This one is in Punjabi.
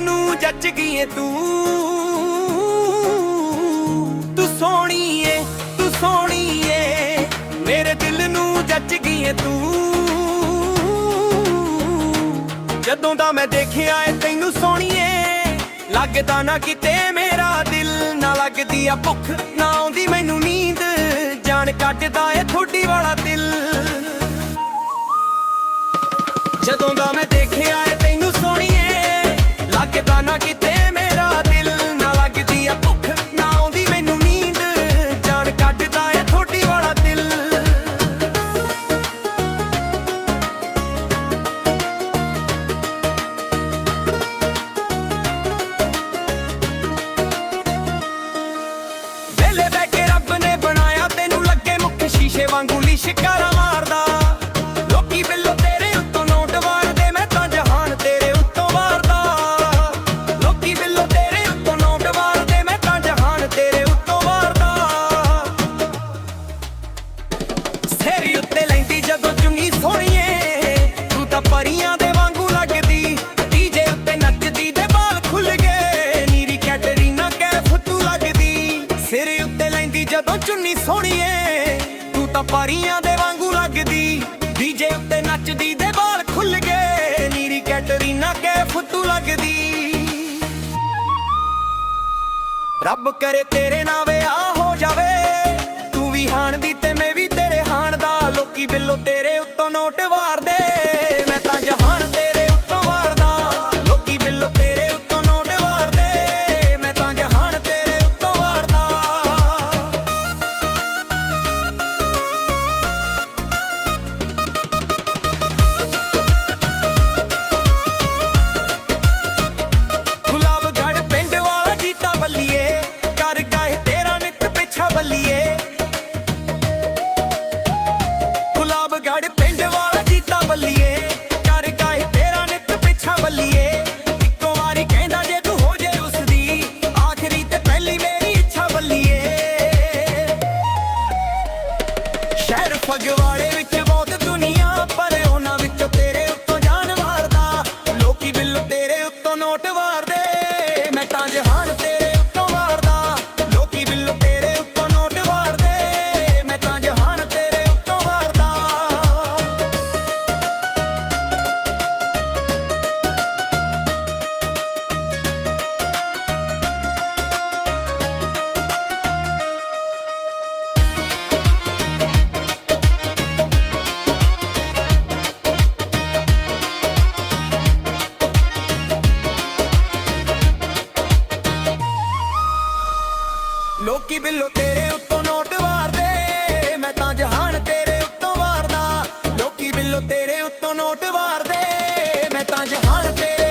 ਨੂੰ ਜੱਜ ਗਈ ਤੂੰ। ਤੂੰ ਸੋਹਣੀ ਏ, ਤੂੰ ਸੋਹਣੀ ਏ, ਮੇਰੇ ਦਿਲ ਨੂੰ ਜੱਜ ਗਈ ਤੂੰ। ਜਦੋਂ ਦਾ ਮੈਂ ਦੇਖਿਆ ਏ ਤੈਨੂੰ ਸੋਹਣੀਏ ਲੱਗਦਾ ਨਾ ਕਿਤੇ ਮੇਰਾ ਦਿਲ ਨਾ ਲੱਗਦੀ ਆ ਭੁੱਖ, ਨਾ ਆਉਂਦੀ ਮੈਨੂੰ ਨੀਂਦ, ਜਾਨ ਕੱਟਦਾ ਏ ਥੋੜੀ ਵਾਲਾ ਦਿਲ। ਜਦੋਂ ਦਾ ਮੈਂ ਲੱਗਦਾ ਨਾ ਕਿਤੇ ਮੇਰਾ ਦਿਲ ਨਾ ਲੱਗਦੀ ਆ। ਭੁੱਖ ਨਾ ਆਉਂਦੀ, ਮੈਨੂੰ ਨੀਂਦ ਜਾਨ ਕੱਟਦਾ ਏ ਥੋੜੀ ਵਾਲਾ ਦਿਲ। ਵੇਲੇ ਬਹਿ ਕੇ ਰੱਬ ਨੇ ਬਣਾਇਆ, ਤੈਨੂੰ ਲੱਗੇ ਮੁੱਖ ਸ਼ੀਸ਼ੇ ਵਾਂਗੂ ਲਿਸ਼ਕਾਰਾ ਜਦੋਂ ਚੁੰਨੀ ਸੋਹਣੀਏ, ਤੂੰ ਤਾਂ ਪਰੀਆਂ ਦੇ ਵਾਂਗੂ ਲੱਗਦੀ। ਡੀਜੇ ਉੱਤੇ ਨੱਚਦੀ ਤੇ ਬਾਲ ਖੁੱਲ ਗਏ, ਨੀਰੀ ਕੈਟਰੀਨਾ ਕੈਫ ਤੂੰ ਲੱਗਦੀ। ਰੱਬ ਕਰੇ ਤੇਰੇ ਨਾਲ ਵਿਆਹ ਹੋ ਜਾਵੇ, ਤੂੰ ਵੀ ਹਾਣ ਦੀ ਤੇ ਮੈਂ ਵੀ ਤੇਰੇ ਹਾਣ ਦਾ ਲੋਕੀ ਬਿੱਲੋ ਤੇਰੇ ਉੱਤੋਂ ਨੋਟ ਵਾਰਦੇ। ਦਿਲੋਂ ਤੇਰੇ ਉੱਤੋਂ ਨੋਟ ਵਾਰਦੇ, ਮੈਂ ਤਾਂ ਜਹਾਨ ਤੇਰੇ ਉੱਤੋਂ ਵਾਰਦਾ। ਲੋਕੀ ਬਿੱਲੋ ਤੇਰੇ ਉੱਤੋਂ ਨੋਟ ਵਾਰਦੇ, ਮੈਂ ਤਾਂ ਜਹਾਨ ਤੇਰੇ